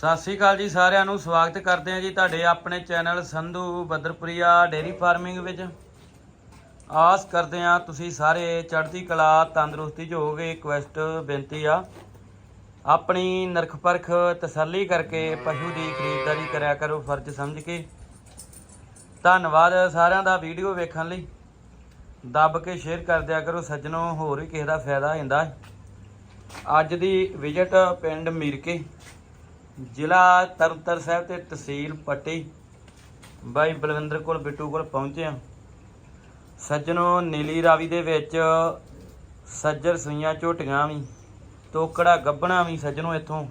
ਸਤਿ ਸ੍ਰੀ ਅਕਾਲ ਜੀ ਸਾਰਿਆਂ ਨੂੰ, ਸਵਾਗਤ ਕਰਦੇ ਹਾਂ ਜੀ ਤੁਹਾਡੇ ਆਪਣੇ channel Sandhu Badarpuria dairy farming ਵਿੱਚ। ਆਸ ਕਰਦੇ ਹਾਂ ਤੁਸੀਂ ਸਾਰੇ ਚੜ੍ਹਦੀ ਕਲਾ, ਤੰਦਰੁਸਤੀ 'ਚ ਹੋਵੋਗੇ ਰਿਕਵੈਸਟ ਬੇਨਤੀ ਆ। ਆਪਣੀ ਨਰਖ ਪਰਖ ਤਸੱਲੀ ਕਰਕੇ ਪਸ਼ੂ ਦੀ ਖਰੀਦਦਾਰੀ ਕਰਿਆ ਕਰੋ, ਫਰਜ਼ ਸਮਝ ਕੇ। ਧੰਨਵਾਦ ਸਾਰਿਆਂ ਦਾ ਵੀਡੀਓ ਵੇਖਣ ਲਈ। ਦੱਬ ਕੇ ਸ਼ੇਅਰ ਕਰ ਦਿਆ ਕਰੋ, ਸੱਜਣੋ, ਹੋਰ ਵੀ ਕਿਸੇ ਦਾ ਫਾਇਦਾ ਹੁੰਦਾ। ਅੱਜ ਦੀ ਵਿਜ਼ਿਟ ਪਿੰਡ ਮੀਰਕੇ। ਜ਼ਿਲ੍ਹਾ ਤਰਨਤਾਰਨ ਸਾਹਿਬ ਤੇ ਤਹਿਸੀਲ ਪੱਟੀ। ਬਾਈ ਬਲਵਿੰਦਰ ਕੋਲ, ਬਿੱਟੂ ਕੋਲ ਪਹੁੰਚੇ ਆ ਸੱਜਣੋ, ਨੀਲੀ ਰਾਵੀ ਦੇ ਵਿੱਚ ਸੱਜਰ ਸੂਈਆਂ ਝੋਟੀਆਂ ਵੀ, ਤੋਕੜਾ ਗੱਬਣਾ ਵੀ ਸੱਜਣੋ ਇੱਥੋਂ।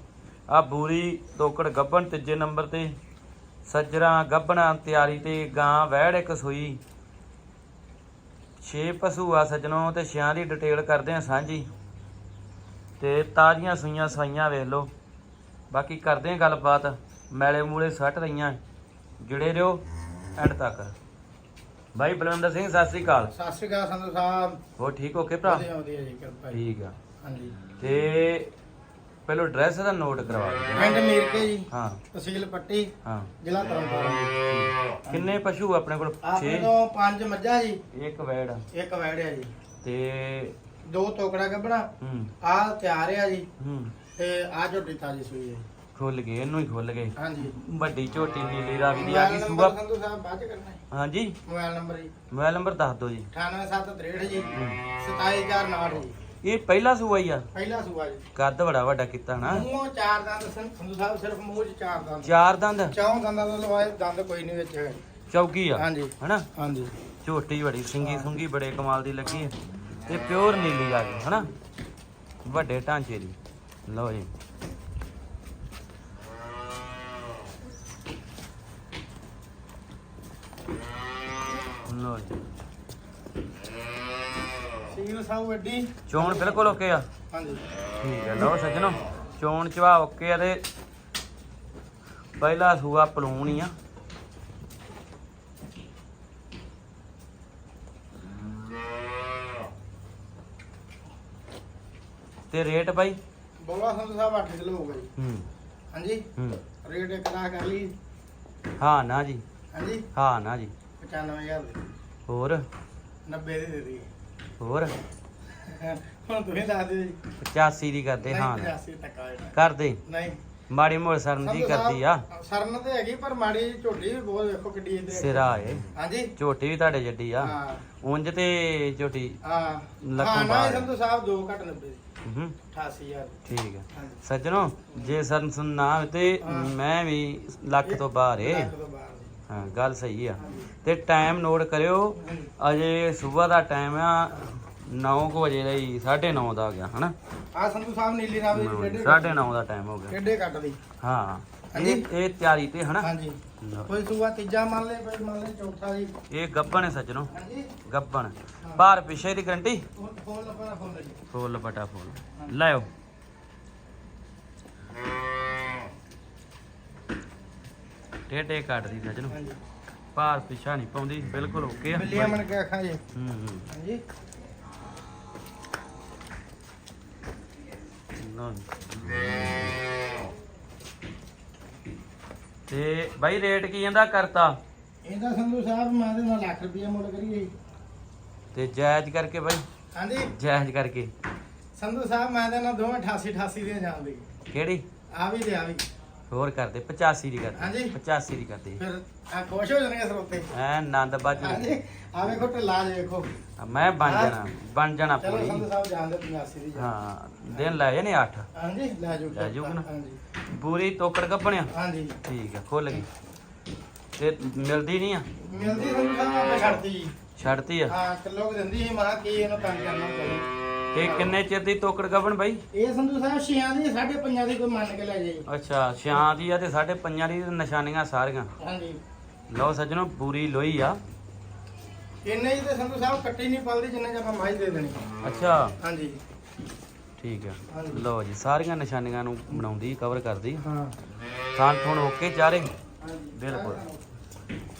ਆ ਬੂਰੀ ਤੋਕੜ ਗੱਬਣ ਤੀਜੇ ਨੰਬਰ ਤੇ। ਸੱਜਰਾਂ ਗੱਬਣਾ ਤਿਆਰੀ ਤੇ ਗਾਂ ਵਹਿੜ ਇੱਕ ਸੂਈ। 6 ਪਸ਼ੂ ਆ ਸੱਜਣੋ ਤੇ ਛਿਆਂ ਦੀ ਡਿਟੇਲ ਕਰਦੇ ਆ ਸਾਂਝੀ। ਤੇ ਤਾਜ਼ੀਆਂ ਸੂਈਆਂ ਸਵਾਈਆਂ ਵੇਖ ਲਓ। ਬਾਕੀ ਕਰਦੇ ਆ ਗੱਲਬਾਤ ਮੈਲੇ ਮੂਲੇ ਸੱਟ ਰਹੀਆਂ ਜੁੜੇ ਰਹੋ ਐਂਡ ਤੱਕ। ਭਾਈ ਬਲਵਿੰਦਰ ਸਿੰਘ ਸਤਿ ਸ੍ਰੀ ਅਕਾਲ। ਸਤਿ ਸ਼੍ਰੀ ਅਕਾਲ ਸੰਧੂ ਸਾਹਿਬ। ਹੋ ਠੀਕ ਹੋ ਕੇ ਭਰਾ? ਵਧੀਆ ਵਧੀਆ ਜੀ ਕਿਰਪਾ ਜੀ। ਠੀਕ ਆ। ਹਾਂਜੀ। ਤੇ ਪਹਿਲੋ ਐਡਰੈਸ ਦਾ ਨੋਟ ਕਰਵਾ ਦਿਓ। ਪਿੰਡ ਮੀਰਕੇ ਜੀ ਹਾਂ। ਤਹਿਸੀਲ ਪੱਟੀ ਹਾਂ। ਜ਼ਿਲ੍ਹਾ ਤਰਨਤਾਰਨ। ਕਿੰਨੇ ਪਸ਼ੂ ਆਪਣੇ ਕੋਲ? ਆਪਣੇ 6 ਤੋਂ ਪੰਜ ਮੱਝਾਂ ਜੀ। ਇੱਕ ਵੈੜ ਇੱਕ ਵੈੜਿਆ ਜੀ। ਤੇ ਦੋ ਤੋਕੜਾ ਗੱਬਣਾ ਹੂੰ। ਆ ਤਿਆਰ ਆ ਜੀ। ਹੂੰ। ਤੇ ਆ ਝੋਟੀ ਤਾਜੀ ਸੂਈ ਹੈ। ਖੁੱਲ ਗਏ ਇਹਨੂੰ ਹੀ ਖੁੱਲ ਗਏ। ਹਾਂਜੀ। ਵੱਡੀ ਝੋਟੀ ਨੀਲੀ ਰਾਵੀ ਦੀ ਆ ਗਈ ਮੋਬਾਈਲ ਸੂਆ। ਨੰਬਰ ਸੰਧੂ ਸਾਹਿਬ ਬਾਅਦ ਚ ਕਰਨਾ ਹੈ ਹਾਂਜੀ। ਮੋਬਾਈਲ ਨੰਬਰ ਜੀ। ਮੋਬਾਈਲ ਨੰਬਰ ਦੱਸ ਦਿਓ ਜੀ। 98763 ਜੀ। ਹੂੰ। 27069 ਜੀ। ਇਹ ਪਹਿਲਾ ਸੂਆ ਹੀ ਆ। ਪਹਿਲਾ ਸੂਆ ਜੀ। ਕੱਦ ਬੜਾ ਵੱਡਾ ਕੀਤਾ ਨਾ। ਮੂੰਹੋਂ ਚਾਰ ਦੰਦ ਸੰਧੂ ਸਾਹਿਬ ਸਿਰਫ ਮੂੰਹ 'ਚ ਚਾਰ ਦੰਦ। ਚਾਰ ਦੰਦ? ਚੌਂ ਦੰਦਾਂ ਦਾ ਲਵਾਏ ਦੰਦ ਕੋਈ ਨਹੀਂ ਵਿੱਚ ਹੈਗਾ। ਚੌਕੀ ਆ। ਹਾਂਜੀ। ਹਨਾ? ਹਾਂਜੀ। ਝੋਟੀ ਬੜੀ ਸਿੰਗੀ ਸੁੰਗੀ ਬੜੇ ਕਮਾਲ ਦੀ ਲੱਗੀ ਤੇ ਪਿਓਰ ਨੀਲੀ ਆ ਗਈ ਹਨਾ? ਵੱਡੇ ਢਾਂਚੇ ਦੀ। ਲਓ ਜੀ ਲਓ ਜੀ ਵੱਡੀ ਚੋਣ ਬਿਲਕੁਲ ਓਕੇ ਆ। ਹਾਂਜੀ। ਠੀਕ ਹੈ ਲਓ ਸੱਜਣੋ ਚੋਣ ਚਵਾ ਓਕੇ ਆ ਤੇ ਪਹਿਲਾ ਸੂਆ ਪਲੂਣ ਹੀ ਆ। ਤੇ ਰੇਟ ਬਾਈ? ਬੋਲਾ ਸੰਧੂ ਸਾਹਿਬ 8 ਕਿਲੋ ਹੋ ਗਈ ਹੂੰ। ਹਾਂਜੀ? ਹੂੰ। ਰੇਟ ਇੱਕ ਦਾ ਕਰ ਲਈ। ਹਾਂ ਨਾ ਜੀ। ਹਾਂਜੀ? ਹਾਂ ਨਾ ਜੀ। 95000 ਦੇ। ਹੋਰ? 90 ਦੇ ਦੇ ਦਈਏ। ਹੋਰ? ਹੁਣ ਤੁਸੀਂ ਦੱਸ ਦਿਓ ਜੀ। 85 ਦੀ ਕਰਦੇ ਹਾਂ। ਨਹੀਂ 85 ਤੱਕ ਆਏਗਾ ਕਰਦੇ। ਨਹੀਂ। ਮਾੜੀ ਮੋੜ ਸਰਨ ਦੀ ਕਰਦੀ ਆ। ਸਰਨ ਤੇ ਹੈਗੀ ਪਰ ਮਾੜੀ ਝੋਟੀ ਵੀ ਬਹੁਤ ਵੇਖੋ ਕਿੱਡੀ ਇਧਰ ਸਿਰਾ ਏ। ਹਾਂਜੀ। ਝੋਟੀ ਵੀ ਤੁਹਾਡੇ ਜੱਡੀ ਆ। ਹਾਂ। ਉਂਝ ਤੇ ਝੋਟੀ ਹਾਂ। ਲੱਖੋਂ ਬਾਹਰ। ਸੰਧੂ ਸਾਹਿਬ 2 ਘੱਟ 90 ਦੀ ਹੂੰ 88000 ਠੀਕ ਹੈ ਹਾਂਜੀ। ਸੱਜਣੋ ਜੇ ਸਰਨ ਸੁਣ ਨਾ ਤੇ। ਮੈਂ ਵੀ ਲੱਖ ਤੋਂ ਬਾਹਰ ਏ। ਲੱਖ ਤੋਂ ਬਾਹਰ ਦੀ। ਹਾਂ ਗੱਲ ਸਹੀ ਆ। ਤੇ ਟਾਈਮ ਨੋਟ ਕਰਿਓ। ਅਜੇ ਸਵੇਰ ਦਾ ਟਾਈਮ ਆ। 9 ਵਜੇ ਦਾ ਹੀ 9:30 ਦਾ ਆ ਗਿਆ ਹਨਾ? ਆ ਸੰਧੂ ਸਾਹਿਬ ਨੀਲੀ ਰਾਵੀ ਦੀ ਕਿੱਡੇ 9:30 ਦਾ ਟਾਈਮ ਹੋ ਗਿਆ। ਕਿੱਡੇ ਕੱਟ ਦੀ ਹਾਂ ਹਾਂਜੀ। ਇਹ ਇਹ ਤਿਆਰੀ ਤੇ ਹਨਾ? ਹਾਂਜੀ। ਲਓ। ਕੋਈ ਸੂਆ ਤੀਜਾ ਮੰਨ ਲੈ ਕੋਈ ਮੰਨ ਲੈ ਚੌਥਾ ਜੀ। ਇਹ ਗੱਬਣ ਹੈ ਸੱਜਣੋ। ਹਾਂਜੀ। ਗੱਬਣ। ਭਾਰ ਪਿਛੇ ਦੀ ਗਰੰਟੀ? ਫੁੱਲ ਫੁੱਲ ਆਪਣਾ ਫੁੱਲ ਜੀ। ਫੁੱਲ ਬਟਾ ਫੁੱਲ। ਲਾਓ ਟੇਟੇ ਕੱਟਦੀ ਸੱਜਣੋ। ਹਾਂਜੀ। ਭਾਰ ਪਿਛਾ ਨਹੀਂ ਪਾਉਂਦੀ ਬਿਲਕੁਲ ਓਕੇ ਆ। ਬਿੱਲੀਆਂ ਮਨ ਕੇ ਜੀ। ਹੂੰ ਹੂੰ। ਹਾਂਜੀ। ਤੇ ਬਾਈ ਰੇਟ ਕੀ ਇਹਦਾ ਕਰਤਾ? ਇਹਦਾ ਸੰਧੂ ਸਾਹਿਬ ਮੈਂ ਦੇ ਨਾਲ ਲੱਖ ਰੁਪਏ ਮੁੱਲ ਕਰੀਏ ਤੇ ਜਾਇਜ਼ ਕਰਕੇ ਬਾਈ? ਹਾਂਜੀ। ਜਾਇਜ਼ ਕਰਕੇ। ਸੰਧੂ ਸਾਹਿਬ ਮੈਂ ਦੇ ਨਾਲ ਦੋਵੇਂ 88 88 ਦੀਆਂ ਜਾਂਦੇ ਕਿਹੜੀ? ਆ ਵੀ ਤੇ ਆ ਵੀ। ਹੋਰ ਕਰਦੇ 85 ਦੀ ਕਰਦੇ ਹਾਂਜੀ। 85 ਦੀ ਕਰਦੇ। ਫਿਰ ਆ ਖੁਸ਼ ਹੋ ਜਾਣਗੇ ਸਰੋਤੇ ਐ ਆਨੰਦ ਬਾਜੂ ਹਾਂਜੀ ਆ ਵੇਖੋ ਢਿੱਲਾ ਜੇ ਵੇਖੋ। ਮੈਂ ਬਣ ਜਾਣਾ ਬਣ ਜਾਣਾ ਚਲੋ ਪੂਰੀ। ਸਾਹਿਬ ਜਾਣਦੇ 85 ਦੀ। ਹਾਂ ਦਿਨ ਲੈ ਜਾਣੇ 8 ਹਾਂਜੀ ਲੈ ਜਾਓ। ਲੈ ਜਾਊਗਾ ਨਾ? ਹਾਂਜੀ। ਪੂਰੀ ਤੋਕੜ ਕੱਪਣਿਆ? ਹਾਂਜੀ। ਠੀਕ ਆ ਖੁੱਲ ਗਈ। ਤੇ ਮਿਲਦੀ ਨਹੀਂ ਆ? ਮਿਲਦੀ ਸੰਧੂ ਸਾਹਿਬ ਛੱਡਤੀ ਜੀ। ਛੱਡਤੀ ਆ? ਹਾਂ ਕਿਲੋ ਕੁ ਦਿੰਦੀ ਸੀ ਮਾਂ ਕੀ ਇਹਨੂੰ ਤੰਗ ਕਰਨਾ ਚਾਹੀਦਾ ਤੇ ਕਿੰਨੇ ਚਿਰ ਦੀ ਤੋਕੜ ਕੱਪਣ ਬਾਈ? ਇਹ ਸੰਧੂ ਸਾਹਿਬ ਛਿਆਂ ਦੀ ਸਾਢੇ ਪੰਜਾਂ ਦੀ ਕੋਈ ਮੰਨ ਕੇ ਲੈ ਜਾਈ ਅੱਛਾ ਛਾਂ ਦੀ ਆ ਤੇ ਸਾਢੇ ਪੰਜਾਂ ਦੀ ਨਿਸ਼ਾਨੀਆਂ ਸਾਰੀਆਂ। ਹਾਂਜੀ। ਲਓ ਸੱਜਣੋ ਪੂਰੀ ਲੋਈ ਆ। ਇੰਨੇ ਹੀ ਤੇ ਸੰਧੂ ਸਾਹਿਬ ਕੱਟੀ ਨਹੀਂ ਪਲਦੀ ਜਿੰਨੇ ਆਪਾਂ ਮਾਈ ਦੇ ਦੇਣੀ। ਅੱਛਾ। ਹਾਂਜੀ। ਠੀਕ ਆ। ਲਓ ਜੀ ਸਾਰੀਆਂ ਨਿਸ਼ਾਨੀਆਂ ਨੂੰ ਬਣਾਉਂਦੀ ਕਵਰ ਕਰਦੀ। ਹਾਂ। ਥਾਂ ਥੁਣ ਓਕੇ ਚਾਰੇ। ਬਿਲਕੁਲ।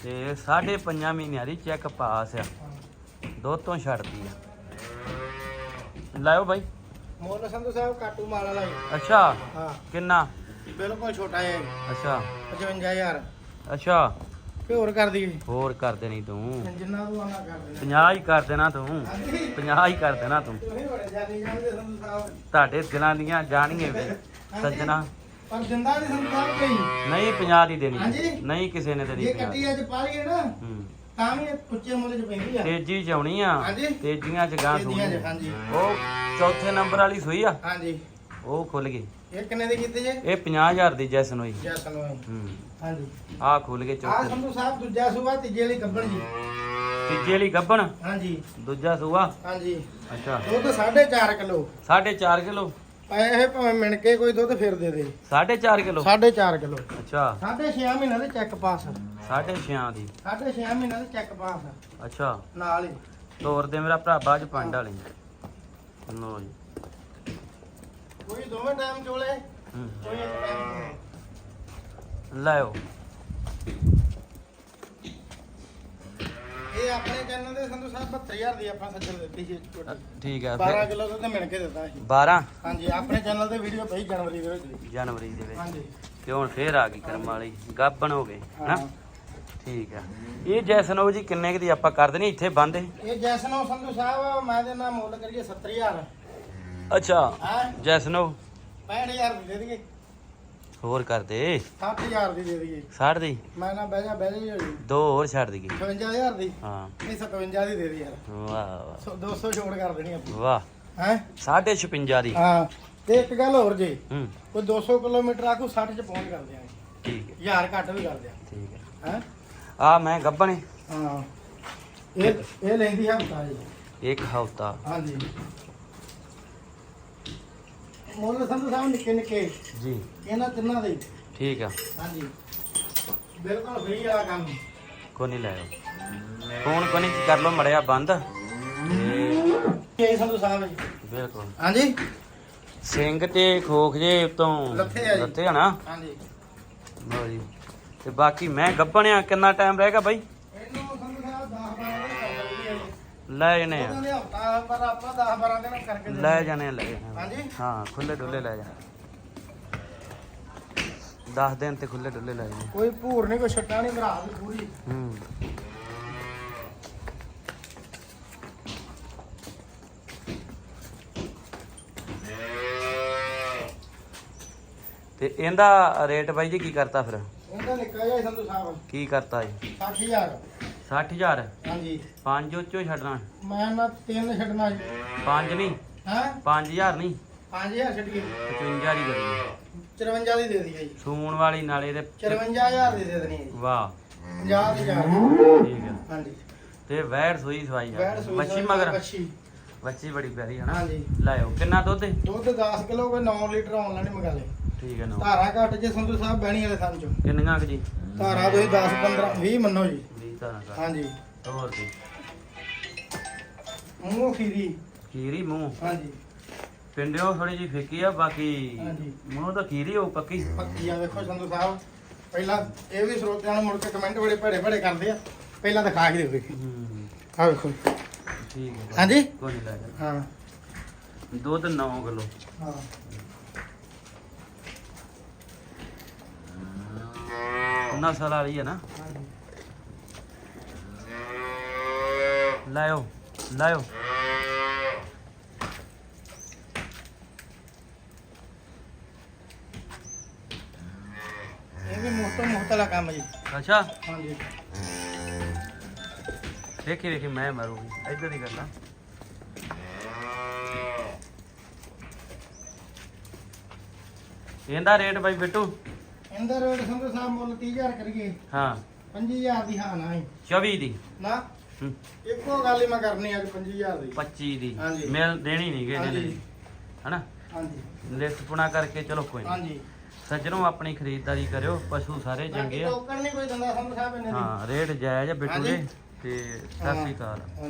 ਤੇ ਸਾਢੇ ਪੰਜਾਂ ਮਹੀਨਿਆਂ ਦੀ ਚੈੱਕ ਪਾਸ ਆ। ਦੋ ਤੋਂ ਛੱਡਦੀ ਆ। ਲਾਓ ਬਾਈ। ਮੋਲ ਸੰਧੂ ਸਾਹਿਬ ਕਾਟੂ ਮਾਲ ਜੀ। ਅੱਛਾ। ਹਾਂ। ਕਿੰਨਾ? ਬਿਲਕੁਲ ਛੋਟਾ ਹੈ ਅੱਛਾ। 55000 ਅੱਛਾ। ਤੇ ਹੋਰ ਕਰ ਦਈਏ। ਹੋਰ ਕਰ ਦੇਣੀ ਤੂੰ। ਜਿੰਨਾ ਤੂੰ ਆਣਾ ਕਰ ਦੇਣਾ। 50 ਹੀ ਕਰ ਦੇਣਾ ਤੂੰ। ਹਾਂਜੀ। 50 ਹੀ ਕਰ ਦੇਣਾ ਤੂੰ। ਤੁਹਾਡੇ ਦਿਲਾਂ ਦੀਆਂ ਜਾਣੀਏ ਵੇ। ਸੱਜਣਾ। ਪਰ ਜਿੰਦਾ ਸਾਹਿਬ ਕੋਈ। ਨਹੀਂ 50 ਦੀ ਦੇਣੀ। ਨਹੀਂ ਕਿਸੇ ਨੇ ਦੇਣੀ 50 ਕੱਟੀ ਅੱਜ ਪਾ ਲਈਏ ਨਾ। ਹੂੰ। ਤਾਂ ਵੀ ਇਹ ਉੱਚੇ ਮੁੱਲ 'ਚ ਪੈਂਦੀ ਆ। ਤੇਜੀ ਚ ਆਉਣੀ ਆ। ਹਾਂਜੀ। ਤੇਜੀਆਂ ਚ ਗਾਂ ਤੇਜ਼ੀਆਂ ਚ, ਸੂਣੀ ਹਾਂਜੀ। ਉਹ ਚੌਥੇ ਨੰਬਰ ਵਾਲੀ ਸੂਈ ਆ। ਹਾਂਜੀ। ਉਹ ਖੁੱਲ ਗਈ। ਇਹ ਕਿੰਨੇ ਦੇ ਕੀਤੇ ਜੇ? ਇਹ 50000 ਦੀ ਜੈਸਨ ਹੋਈ। ਜੈਸਨ ਹੂੰ। ਹਾਂਜੀ। ਆ ਖੁੱਲ ਗਏ ਆ ਚੌਥੇ। ਸੰਧੂ ਸਾਹਿਬ ਦੂਜਾ ਸੂਆ ਤੀਜੇ ਲਈ ਗੱਬਣ ਜੀ। ਤੀਜੇ ਵਾਲੀ ਗੱਬਣ? ਹਾਂਜੀ। ਦੂਜਾ ਸੂਆ? ਹਾਂਜੀ। ਅੱਛਾ। ਦੁੱਧ 4.5 ਕਿਲੋ। 4.5 ਕਿਲੋ। ਇਹ ਭਾਵੇਂ ਮਿਣ ਕੇ ਕੋਈ ਦੁੱਧ ਫਿਰ ਦੇ ਦੇ। 4.5 ਕਿਲੋ? 4.5 ਕਿਲੋ। ਅੱਛਾ। 6.5 ਮਹੀਨਾ ਦੇ ਚੈੱਕ ਪਾਸ। 6.5 ਦੀ। 6.5 ਮਹੀਨਾ ਦੇ ਚੈੱਕ ਪਾਸ। ਅੱਛਾ। ਨਾਲ ਹੀ। ਤੋਰ ਦੇ ਮੇਰਾ ਭਰਾ ਚ ਪੰਡ ਵਾਲੀ। ਲੋ ਜੀ। ਕੋਈ ਦੋਵੇਂ ਟਾਈਮ ਚੋਲੇ। ਕੋਈ ਇੱਕ ਟਾਈਮ ਲਾਓ ਇਹ ਆਪਣੇ ਚੈਨਲ ਦੇ ਸੰਧੂ ਸਾਹਿਬ 72000 ਦੀ ਆਪਾਂ ਸੱਜਣ ਦਿੱਤੀ ਸੀ ਛੋਟੀ ਠੀਕ ਹੈ 12 ਫਿਰ ਕਿਲੋ ਦੁੱਧ ਮਿਣ ਕੇ ਦਿੱਤਾ ਸੀ। 12 ਹਾਂਜੀ ਆਪਣੇ ਚੈਨਲ ਤੇ ਵੀਡੀਓ ਪਈ ਜਨਵਰੀ ਦੇ ਵਿੱਚ। ਜਨਵਰੀ ਦੇ ਵਿੱਚ। ਹਾਂਜੀ। ਤੇ ਹੁਣ ਫੇਰ ਆ ਗਈ ਕਰਮ ਵਾਲੀ। ਗੱਬਣ ਹੋ ਗਏ ਹਾਂ। ਠੀਕ ਆ। ਇਹ ਜੈਸਨੋ ਜੀ ਕਿੰਨੇ ਕੁ ਦੀ ਆਪਾਂ ਕਰ ਦੇਣੀ? ਇੱਥੇ ਬੰਦ ਇਹ ਜੈਸਨੋ ਸੰਧੂ ਸਾਹਿਬ ਮੈਂ ਦੇ ਨਾਲ ਮੁੱਲ ਕਰੀਏ 70000 ਅੱਛਾ। ਹਾਂ? ਜੈਸਨੋ? 65000 ਦੀ ਦੇ ਦਈਏ। ਹੋਰ ਕਰ ਦੇ। 60000 ਦੀ ਦੇ ਦਈਏ। 60 ਦੀ? ਮੈਂ ਨਾ ਬਹਿ ਜਾ ਬਹਿ ਜਾ ਜੀ। ਦੋ ਹੋਰ ਛੱਡ ਦਈਏ। 55000 ਦੀ? ਹਾਂ। 57 ਦੀ ਦੇ ਦੇ ਯਾਰ। ਵਾਹ ਵਾਹ। ਸੌ- 200 ਛੋੜ ਕਰ ਦੇਣੀ ਆਪਾਂ ਵਾਹ। ਹੈ? 56 ਦੀ। ਹਾਂ। ਤੇ ਇੱਕ ਗੱਲ ਹੋਰ ਜੇ। ਹੂੰ। ਕੋਈ 200 ਕਿਲੋਮੀਟਰ ਆਖੂ 60 ਚ ਪਹੁੰਚ ਕਰ ਦਿਆਂਗੇ। ਠੀਕ ਹੈ। ਯਾਰ ਘੱਟ ਵੀ ਕਰ ਦਿਆਂਗੇ। ਠੀਕ ਹੈ। ਹੈ? ਆ ਮੈਂ ਗੱਬਣੇ ਹਾਂ। ਇਹ ਇਹ ਲੈਂਦੀ ਹਫਤਾ ਜੀ। ਇੱਕ ਹਫਤਾ। ਹਾਂਜੀ। ਮੁੱਲ ਸੰਧੂ ਸਾਹਿਬ ਨਿੱਕੇ ਨਿੱਕੇ। ਜੀ। ਇਹਨਾਂ ਤਿੰਨਾਂ ਦੇ। ਠੀਕ ਆ। ਹਾਂਜੀ। ਬਿਲਕੁਲ ਫ੍ਰੀ ਵਾਲਾ ਕੰਮ। ਕੋ ਨਹੀਂ ਲਾਇਓ ਫੋਨ ਕੋ ਨਹੀਂ ਕਰ ਲੋ ਮੜਿਆ ਬੰਦ। ਤੇ ਇਹ ਸੰਧੂ ਸਾਹਿਬ ਜੀ। ਬਿਲਕੁਲ। ਹਾਂਜੀ। ਸਿੰਘ ਤੇ ਖੋਖ ਜੇ ਉਤੋਂ ਲੱਥੇ ਆ ਜੀ। ਲੱਥੇ ਆ ਨਾ? ਹਾਂਜੀ। ਲਓ ਜੀ। ਤੇ ਬਾਕੀ ਮੈਂ ਗੱਬਣਿਆ ਕਿੰਨਾ ਟਾਈਮ ਰਹੇਗਾ ਬਾਈ ਇਹਨੂੰ ਸੰਧੂ ਸਾਹਿਬ 10 12 ਦਿਨ ਕਰ ਦਿੰਦੀ ਹੈ ਜੀ ਲੈ ਜਾਣੇ ਆ। ਉਹਨਾਂ ਦੇ ਹਫਤਾ ਪਰ ਆਪਾਂ 10 12 ਦਿਨ ਕਰਕੇ ਦੇ ਲੈ ਜਾਣੇ ਆ, ਲੈ ਜਾਣੇ ਆ। ਹਾਂਜੀ। ਹਾਂ ਖੁੱਲੇ ਡੁੱਲੇ ਲੈ ਜਾਣੇ। 10 ਦਿਨ ਤੇ ਖੁੱਲੇ ਡੁੱਲੇ ਲੈ ਜਾਣੇ। ਕੋਈ ਭੂਰ ਨਹੀਂ ਕੋਈ ਛੱਟਾ ਨਹੀਂ ਭਰਾ ਦੀ ਪੂਰੀ। ਹੂੰ। ਤੇ ਇਹਦਾ ਰੇਟ ਬਾਈ ਜੀ ਕੀ ਕਰਤਾ ਫਿਰ? ਇਹਦਾ ਨਿੱਕਾ ਜਿਹਾ ਸੰਧੂ ਸਾਹਿਬ ਕੀ ਕਰਤਾ ਜੀ? 60000 60000 ਹਾਂਜੀ। ਪੰਜ ਉੱਚੋ ਛੱਡਣਾ। ਮੈਂ ਨਾ ਤਿੰਨ ਛੱਡਣਾ ਜੀ। ਪੰਜ ਨਹੀਂ ਹਾਂ? 5000 ਨਹੀਂ। 5000 ਛੱਡ ਕੇ। 55 ਦੀ ਕਰੀਏ 54 ਦੀ ਦੇ ਦਈਏ ਜੀ। ਸੂਣ ਵਾਲੀ ਨਾਲੇ ਦੇ 54000 ਦੀ ਦੇ ਦੇਣੀ ਹੈ ਜੀ। ਵਾਹ। 50 ਦੀ ਚਾਰ ਠੀਕ ਹੈ। ਹਾਂਜੀ। ਤੇ ਵੈੜ ਸੂਈ ਸਵਾਈ ਆ। ਸੂਈ ਮੱਛੀ ਸੂਈ ਮਗਰ। ਮੱਛੀ ਬੱਚੀ ਬੜੀ ਪਿਆਰੀ ਹੈ ਨਾ। ਹਾਂਜੀ। ਲਾਇਓ। ਕਿੰਨਾ ਦੁੱਧ? ਹੈ ਦੁੱਧ 10 ਕਿਲੋ ਕੋਈ 9 ਲੀਟਰ ਆਨਲਾਈਨ ਹੀ ਮੰਗਾ ਲੇ ਠੀਕ ਹੈ ਨੋ। ਧਾਰਾ ਘੱਟ ਜੇ ਸੰਧੂ ਸਾਹਿਬ ਬਹਿਣੀ ਵਾਲੇ ਥਾਂ ਚੋਂ। ਕਿੰਨੀਆਂ ਕੁ ਜੀ? ਧਾਰਾ ਤੁਸੀਂ 10 15 20 ਮੰਨੋ ਜੀ। 20 ਤਾਂ ਕਰ ਹਾਂਜੀ। ਹੋਰ ਕੀ ਮੂੰਹ ਖੀਰੀ। ਖੀਰੀ ਮੂੰਹ? ਹਾਂਜੀ। ਪਿੰਡਿਓ ਥੋੜੀ ਜੀ ਫਿੱਕੀ ਆ ਬਾਕੀ ਹਾਂਜੀ। ਮੂੰਹ ਤਾਂ ਖੀਰੀ ਹੋ ਪੱਕੀ। ਪੱਕੀ ਆ ਵੇਖੋ ਸੰਧੂ ਸਾਹਿਬ ਪਹਿਲਾਂ ਇਹ ਵੀ ਸਰੋਤਿਆਂ ਨੂੰ ਮੁੜ ਕੇ ਕਮੈਂਟ ਬੜੇ ਭੜੇ ਭੜੇ ਕਰਦੇ ਆ ਪਹਿਲਾਂ ਤਾਂ ਖਾ ਕੇ ਦੇਖੋ ਹੂੰ। ਆ ਵੇਖੋ। ਠੀਕ ਹੈ। ਹਾਂਜੀ? ਕੋਈ ਨਹੀਂ ਲਾਇਆ ਹਾਂ। ਦੁੱਧ 9 ਕਿਲੋ। ਹਾਂ। ਨਸਲ ਵਾਲੀ ਹੈ ਨਾ। ਹਾਂਜੀ। ਲਾਇਓ ਲਾਇਓ। ਇਹ ਵੀ ਮੁਹਤ ਮੁਹਤ ਵਾਲਾ ਕੰਮ ਜੀ। ਅੱਛਾ। ਹਾਂਜੀ। ਵੇਖੀ ਵੇਖੀ ਮੈਂ ਮਰੂਗੀ। ਇੱਧਰ ਦੀ ਗੱਲ ਇਹਦਾ ਰੇਟ ਬਾਈ ਬਿੱਟੂ? ਇੰਦਰ ਰੋਡ ਸੰਧੂ ਸਾਹਿਬ ਮੁੱਲ 30000 ਕਰੀਏ। ਹਾਂ। 25000 ਦੀ ਹਾਂ ਨਾ ਹੀ। 24 ਦੀ। ਨਾ। ਹੂੰ, ਇੱਕੋ ਗੱਲ ਹੀ ਮੈਂ ਕਰਨੀ ਅੱਜ 25000 ਦੀ। 25 ਦੀ। ਹਾਂਜੀ। ਮਿਲ ਦੇਣੀ ਨਹੀਂ ਹਾਂਜੀ। ਨੇ ਹਨਾ? ਹਾਂਜੀ। ਲਿਸਟ ਪੁਣਾ ਕਰਕੇ ਚਲੋ ਕੋਈ ਨਹੀਂ ਹਾਂਜੀ। ਸੱਜਣੋ ਆਪਣੀ ਖਰੀਦਦਾਰੀ ਕਰਿਓ। ਪਸ਼ੂ ਸਾਰੇ ਚੰਗੇ ਬਾਕੀ ਆ। ਟੋਕਣ ਨਹੀਂ ਕੋਈ ਦਿੰਦਾ ਸੰਧੂ ਸਾਹਿਬ ਇਹਨਾਂ ਦੀ। ਹਾਂ ਰੇਟ ਜਾਇਜ਼ ਆ ਬਿੱਟੂ ਦੇ। ਹਾਂਜੀ। ਤੇ ਸਤਿ ਸ਼੍ਰੀ ਅਕਾਲ। ਹਾਂਜੀ।